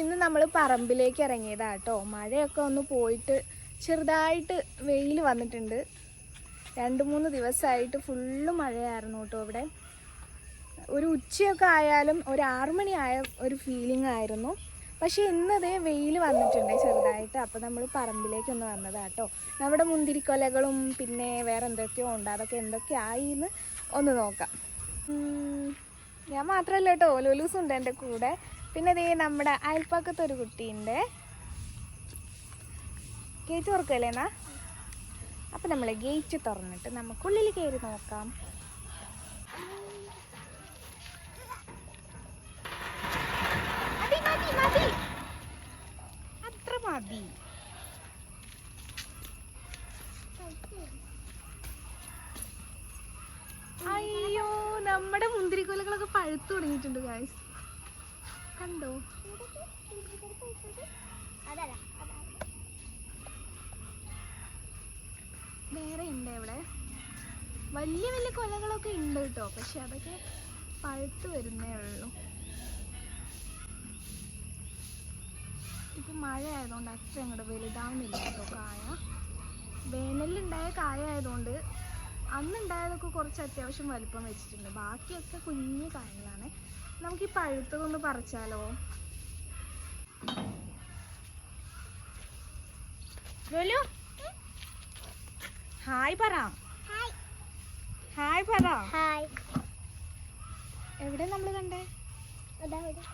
ഇന്ന് നമ്മൾ പറമ്പിലേക്ക് ഇറങ്ങിയതാ കേട്ടോ മഴയൊക്കെ ഒന്ന് പോയിട്ട് ചെറുതായിട്ട് വെയിൽ വന്നിട്ടുണ്ട്. രണ്ട് മൂന്ന് ദിവസമായിട്ട് ഫുള്ള് മഴയായിരുന്നു കേട്ടോ ഇവിടെ. ഒരു ഉച്ചയൊക്കെ ആയാലും ഒരു ആറുമണി ആയ ഒരു ഫീലിംഗ് ആയിരുന്നു. പക്ഷേ ഇന്നതേ വെയിൽ വന്നിട്ടുണ്ട് ചെറുതായിട്ട്. അപ്പോൾ നമ്മൾ പറമ്പിലേക്കൊന്ന് വന്നതാണ് വന്നതാ കേട്ടോ നമ്മുടെ മുന്തിരിക്കൊലകളും പിന്നെ വേറെ എന്തൊക്കെയോ ഉണ്ട്. അതൊക്കെ എന്തൊക്കെ ആയി എന്ന് ഒന്ന് നോക്കാം. ഞാൻ മാത്രമല്ല കേട്ടോ ലൂലൂസ് ഉണ്ട് എന്റെ കൂടെ. പിന്നെ ദേ നമ്മുടെ അയൽപ്പക്കത്ത് ഒരു കുട്ടിയുണ്ട്. ഗേറ്റ് തുറക്കല്ലേ എന്നാ? അപ്പം നമ്മൾ ഗേറ്റ് തുറന്നിട്ട് നമുക്കുള്ളിൽ കയറി നോക്കാം. അത്ര മതി. അയ്യോ നമ്മുടെ മുന്തിരിക്കൊലകളൊക്കെ പഴുത്തു തുടങ്ങിയിട്ടുണ്ട് ഗായ്സ് കണ്ടോ? വേറെ ഉണ്ട് ഇവിടെ. വലിയ വലിയ കൊലകളൊക്കെ ഉണ്ട് കേട്ടോ പക്ഷെ അതൊക്കെ പഴുത്ത് വരുന്നേ ഉള്ളൂ. ഇപ്പൊ മഴ ആയതുകൊണ്ട് അത്ര അങ്ങോട്ട് വലുതാവുന്നില്ല കേട്ടോ കായ. വേനലിലുണ്ടായ കായ ആയതുകൊണ്ട് അന്നുണ്ടായതൊക്കെ കുറച്ച് അത്യാവശ്യം വലിപ്പം വെച്ചിട്ടുണ്ട്. ബാക്കിയൊക്കെ കുഞ്ഞു കാര്യങ്ങളാണ് നമുക്ക് ഈ പഴുത്തതൊന്ന് പറിച്ചാലോ? ലുലു. ഹായ് പറ. ഹായ്. പറ. ഹായ്. എവിടെ നമ്മൾ കണ്ടേ? അതാ ഇവിടെ.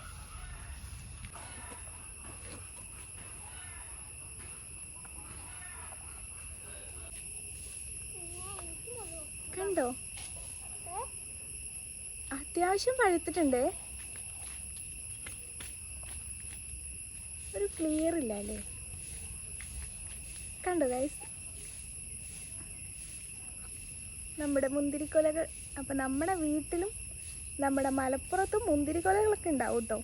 കണ്ടോ? അത്യാവശ്യം പഴുത്തിട്ടുണ്ട്. ഒരു ക്ലിയർ ഇല്ല അല്ലേ? കണ്ടോ ഗൈസ് നമ്മുടെ മുന്തിരിക്കൊലകൾ അപ്പം നമ്മുടെ വീട്ടിലും നമ്മുടെ മലപ്പുറത്തും മുന്തിരിക്കൊലകളൊക്കെ ഉണ്ടാവും കേട്ടോ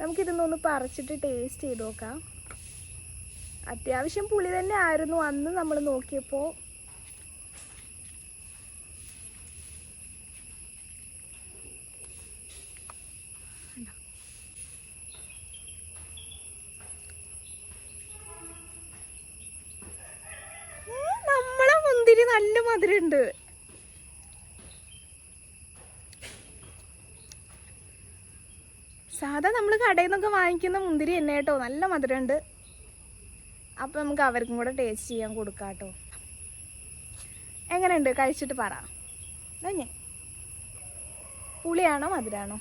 നമുക്കിതൊന്നൊന്ന് പറിച്ചിട്ട് ടേസ്റ്റ് ചെയ്ത് നോക്കാം. അത്യാവശ്യം പുളി തന്നെ ആയിരുന്നു അന്ന് നമ്മൾ നോക്കിയപ്പോൾ നല്ല മധുരമുണ്ട് സാധാ നമ്മൾ കടയിൽ നിന്നൊക്കെ വാങ്ങിക്കുന്ന മുന്തിരി തന്നെ കേട്ടോ. നല്ല മധുരമുണ്ട്. അപ്പം നമുക്ക് അവർക്കും കൂടെ ടേസ്റ്റ് ചെയ്യാൻ കൊടുക്കാം കേട്ടോ എങ്ങനെയുണ്ട്? കഴിച്ചിട്ട് പറ. പുളിയാണോ മധുരാണോ?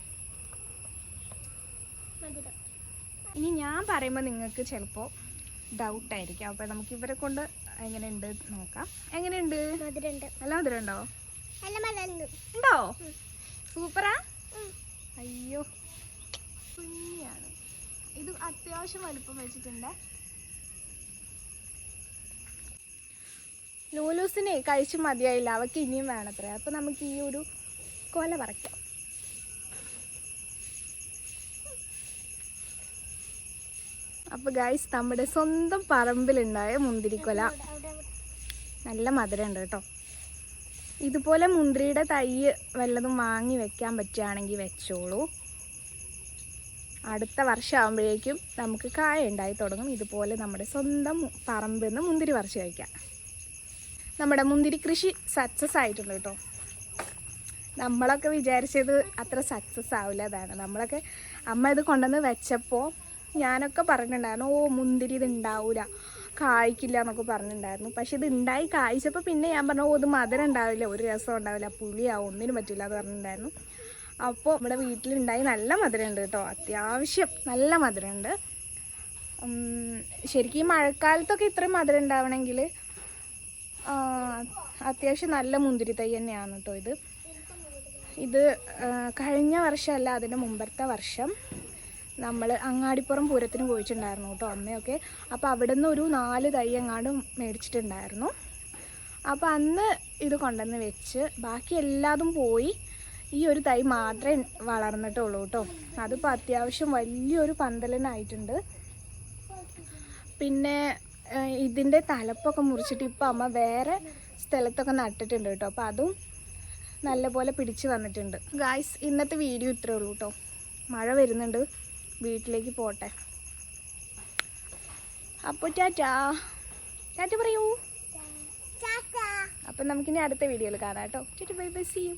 മധുരം. ഇനി ഞാൻ പറയുമ്പോൾ നിങ്ങൾക്ക് ചിലപ്പോൾ ഡൗട്ടായിരിക്കും അപ്പോൾ നമുക്ക് ഇവരെ കൊണ്ട് എങ്ങനെയുണ്ട് നോക്കാം. എങ്ങനെയുണ്ട്. നല്ല മധുരം ഉണ്ടോ നല്ല മധുരമുണ്ട്. ഉണ്ടോ? സൂപ്പറാ? അയ്യോ കുഞ്ഞിയാണ് ഇത് അത്യാവശ്യം വലുപ്പം വെച്ചിട്ടുണ്ട്. ലൂലൂസിനെ കഴിച്ചു മതിയായില്ല. അവക്ക് ഇനിയും വേണത്രേ. അപ്പൊ നമുക്ക് ഈ ഒരു കൊല പറിക്കാം. അപ്പൊ ഗായ്സ് നമ്മുടെ സ്വന്തം പറമ്പിലുണ്ടായ മുന്തിരിക്കൊല. നല്ല മധുരമുണ്ട് കേട്ടോ. ഇതുപോലെ മുന്തിരിയുടെ തൈ വല്ലതും വാങ്ങി വെക്കാൻ പറ്റുകയാണെങ്കിൽ വെച്ചോളൂ. അടുത്ത വർഷം ആകുമ്പോഴേക്കും നമുക്ക് കായ ഉണ്ടായി തുടങ്ങും. ഇതുപോലെ നമ്മുടെ സ്വന്തം പറമ്പിൽ നിന്ന് മുന്തിരി പറിച്ച് കഴിക്കാം. നമ്മുടെ മുന്തിരി കൃഷി സക്സസ് ആയിട്ടുണ്ട് കേട്ടോ. നമ്മളൊക്കെ വിചാരിച്ചത് അത്ര സക്സസ് ആവില്ല അതാണ്. നമ്മളൊക്കെ അമ്മ ഇത് കൊണ്ടുവന്ന് വെച്ചപ്പോൾ ഞാനൊക്കെ പറഞ്ഞിട്ടുണ്ടായിരുന്നു ഓ മുന്തിരി ഇത് ഉണ്ടാവില്ല കായ്ക്കില്ല എന്നൊക്കെ പറഞ്ഞിട്ടുണ്ടായിരുന്നു. പക്ഷെ ഇത് ഉണ്ടായി കായ്ച്ചപ്പോൾ പിന്നെ ഞാൻ പറഞ്ഞു ഓ ഇത് മധുരം ഉണ്ടാവില്ല ഒരു രസം ഉണ്ടാവില്ല പുളിയാവും ഒന്നിനും പറ്റില്ല എന്ന് പറഞ്ഞിട്ടുണ്ടായിരുന്നു. അപ്പോൾ നമ്മുടെ വീട്ടിലുണ്ടായി നല്ല മധുരമുണ്ട് കേട്ടോ അത്യാവശ്യം നല്ല മധുരമുണ്ട്. ശരിക്കും ഈ മഴക്കാലത്തൊക്കെ ഇത്രയും മധുരം ഉണ്ടാവണമെങ്കിൽ അത്യാവശ്യം നല്ല മുന്തിരി തൈ തന്നെയാണ് കേട്ടോ ഇത്. ഇത് കഴിഞ്ഞ വർഷമല്ല അതിന്റെ മുമ്പത്തെ വർഷം. നമ്മൾ അങ്ങാടിപ്പുറം പൂരത്തിന് പോയിട്ടുണ്ടായിരുന്നു കേട്ടോ അമ്മയൊക്കെ. അപ്പോൾ അവിടെ നിന്ന് ഒരു നാല് തൈ എങ്ങാണ്ടും മേടിച്ചിട്ടുണ്ടായിരുന്നു. അപ്പോൾ അന്ന് ഇത് കൊണ്ടുവന്ന് വെച്ച് ബാക്കി എല്ലാതും പോയി. ഈ ഒരു തൈ മാത്രമേ വളർന്നിട്ടുള്ളൂ കേട്ടോ. അതിപ്പോൾ അത്യാവശ്യം വലിയൊരു പന്തലിനായിട്ടുണ്ട്. പിന്നെ ഇതിന്റെ തലപ്പൊക്കെ മുറിച്ചിട്ട് ഇപ്പോൾ അമ്മ വേറെ സ്ഥലത്തൊക്കെ നട്ടിട്ടുണ്ട് കേട്ടോ. അപ്പോൾ അതും നല്ലപോലെ പിടിച്ച് വന്നിട്ടുണ്ട്. ഗായ്സ് ഇന്നത്തെ വീഡിയോ ഇത്രേ ഉള്ളൂ കേട്ടോ. മഴ വരുന്നുണ്ട്. വീട്ടിലേക്ക് പോട്ടെ. അപ്പോൾ ടാറ്റാ. ടാറ്റ പറയൂ. ചാച്ചാ അപ്പം നമുക്കിനി അടുത്ത വീഡിയോയിൽ കാണാം കേട്ടോ. Bye bye see you.